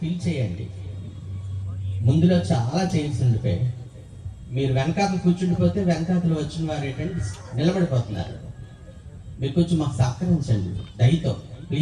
Feel పిలిచేయండి ముందులో చాలా chains ఉండిపోయాయి. మీరు వెనకాతలు కూర్చుండిపోతే వెనకాతలు వచ్చిన వారు ఏంటంటే నిలబడిపోతున్నారు. మీరు కొంచెం మాకు సహకరించండి. దయతో.